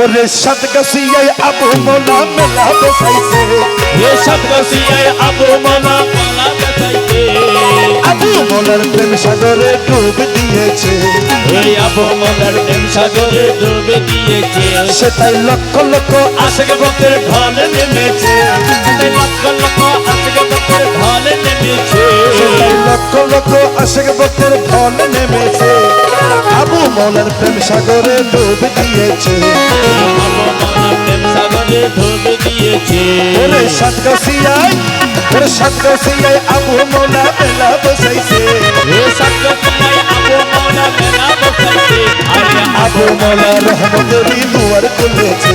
ওরে সাত গাছিয়ায় আবু মোলা মেলা বসাইছে এ সব গসিয়ায় আবু মামা পালা বেসাইছে মোলার প্রেম সাগরে ডুব দিয়েছে। এই মামার প্রেম সাগরে ডুবে দিয়েছে। সেটাই লক্ষ লক্ষ আশেক ভক্তের ঢলে নেমেছে। তাই লক্ষ লক্ষ আশেক ভক্তের ঢলে নেমেছে। লক্ষ লক্ষ আশেক ভক্তের ঢল নেমেছে। আবু মোলার প্রেম সাগরে ডুব দিয়েছে। আবু প্রেম সাগরে ডুবে দিয়েছে। ওরে সাত গাছিয়ায় ওরে সাত গাছিয়ায় আবু মোলা মেলা বসাইছে আবু মেলা রহমতেরই দুয়ার খুলেছে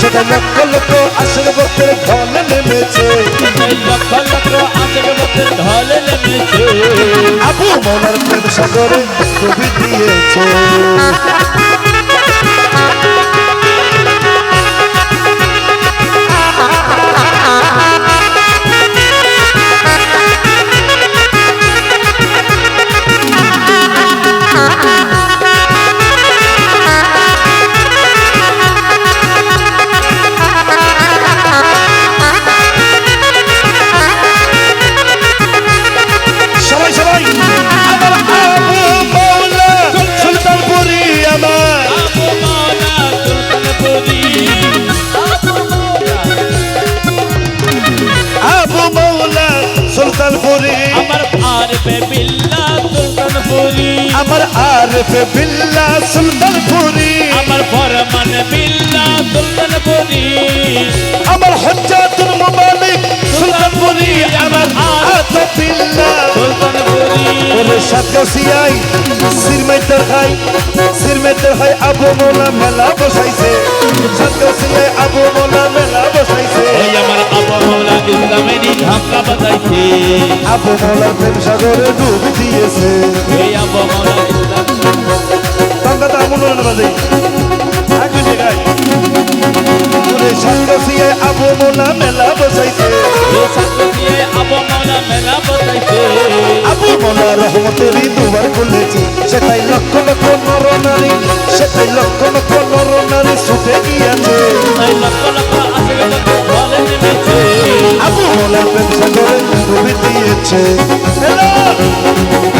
সেটা লক্ষ লক্ষ আশেক ভক্তের ঢল নেমেছে লক্ষ লক্ষ আশেক ভক্তের ঢলে নেমেছে আবু মোলার প্রেম সাগরে ডুবি দিয়েছে আমার আরফ বিল্লা সুলতানপুরি। আমার ফরমান বিল্লা সুলতানপুরি। আমার হজ্জাতুল মুবালিক সুলতানপুরি। আমার আরফ বিল্লা সুলতানপুরি। ওরে সাতগাছিয়াই সিরমেতের খাই সিরমেতের খাই আবু মোলা মেলা বসাইছে। সাতগাছিয়াই আবু মোলা মেলা বসাইছে। এই আমার আবু মোলা ইসলামেরই ধাক্কা বাজাইছে। আবু মোলা প্রেম সাগরে ডুব দিয়েছে। এই আবু মাওলা রহমতেরই দুবার খুলেছে। সেটাই লক্ষ লক্ষ নর নারী সেটাই লক্ষ লক্ষ নর নারী ছুটে গিয়েছে আবু হলা পেনশন করে ডুবি দিয়েছে। হ্যালো!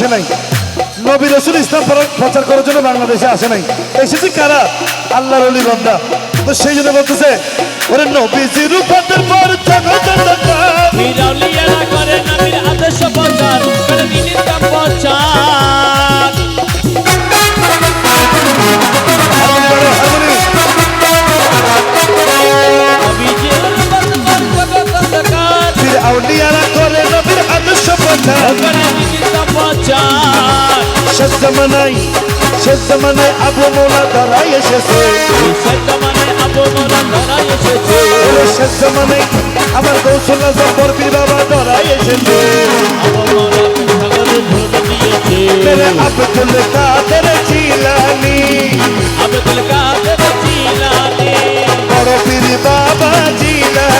আসে নাই। নবী রসুল ইসলাম প্রচার করার জন্য বাংলাদেশে আসে নাই। এসেছে কারা? আল্লাহর অলি বন্দা। তো সেই জন্য বলতেছে, ওরে নবীজির উপাদের পর নিনিত প্রচার। শেষ জামানায় শেষ জামানায় আবু মোলা ধরাই এসেছে। শেষ জামানায় আমার কৌশল জব্বর পীর বাবা ধরাই এসেছে মোরা আব্দুল কাদের জিলানি আব্দুল কাদের জিলানি বড় পীর বাবা জিলানি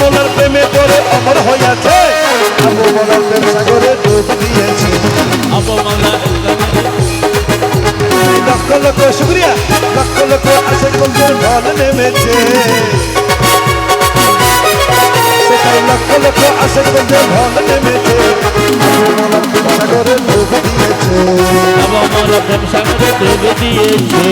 মোলার প্রেমে পরে অমর হইয়াছে। আবু মোলার প্রেম সাগরে ডুব দিয়েছে। আবু মাওলা লক্ষ লক্ষ শুক্রিয়া, লক্ষ লক্ষ আশেক বন্ধুর ঢল নেমেছে। সেটাই লক্ষ লক্ষ আশেক বন্ধুর ঢল নেমেছে। আবু মোলার প্রেম সাগরে ডুব দিয়েছে। আবু প্রেম সাগরে ডুবে দিয়েছে।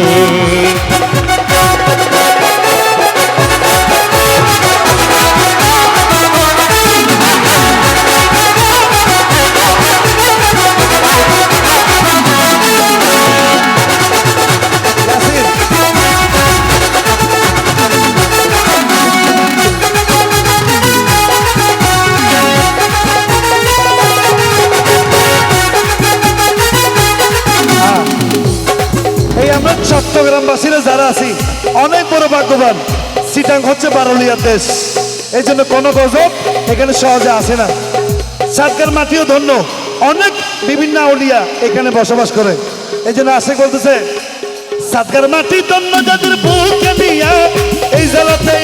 ভাগ্যবান সিটাং হচ্ছে বারলিয়ার দেশ। এই জন্য কোনো গজব এখানে সহজে আসে না। সাতকার মাটিও ধন্য। অনেক বিভিন্ন আউলিয়া এখানে বসবাস করে। এই জন্য আসে বলতেছে, সাতকার মাটি ধন্য যাদের বুকে নিয়ে এই জেলাতে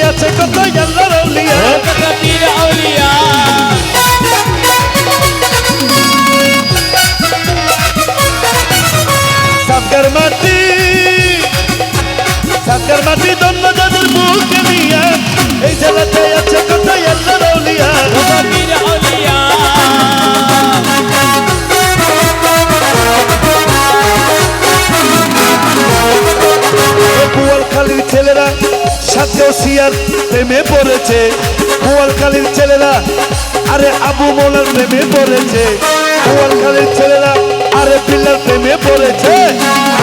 সাথে সিয়ার প্রেমে পড়েছে। কুয়ালখালীর ছেলেরা আরে আবু মোলার প্রেমে পড়েছে। কুয়ালখালীর ছেলেরা আরে পিল্লার প্রেমে পড়েছে।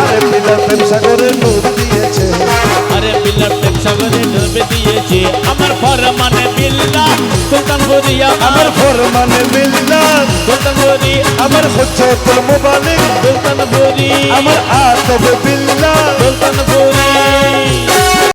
আরে পিল্লার প্রেম সাগরে ডুব দিয়েছে। আরে বিল্লার প্রেম সাগরে ডুবে দিয়েছে। আমার ফরমানে বিল্লা সুলতানপুরি আমার আমার ফরমানে বিল্লা সুলতানপুরি আমার হচ্ছে তোর মোবালিক সুলতানপুরি আমার আতবে বিল্লা। সুলতানপুরি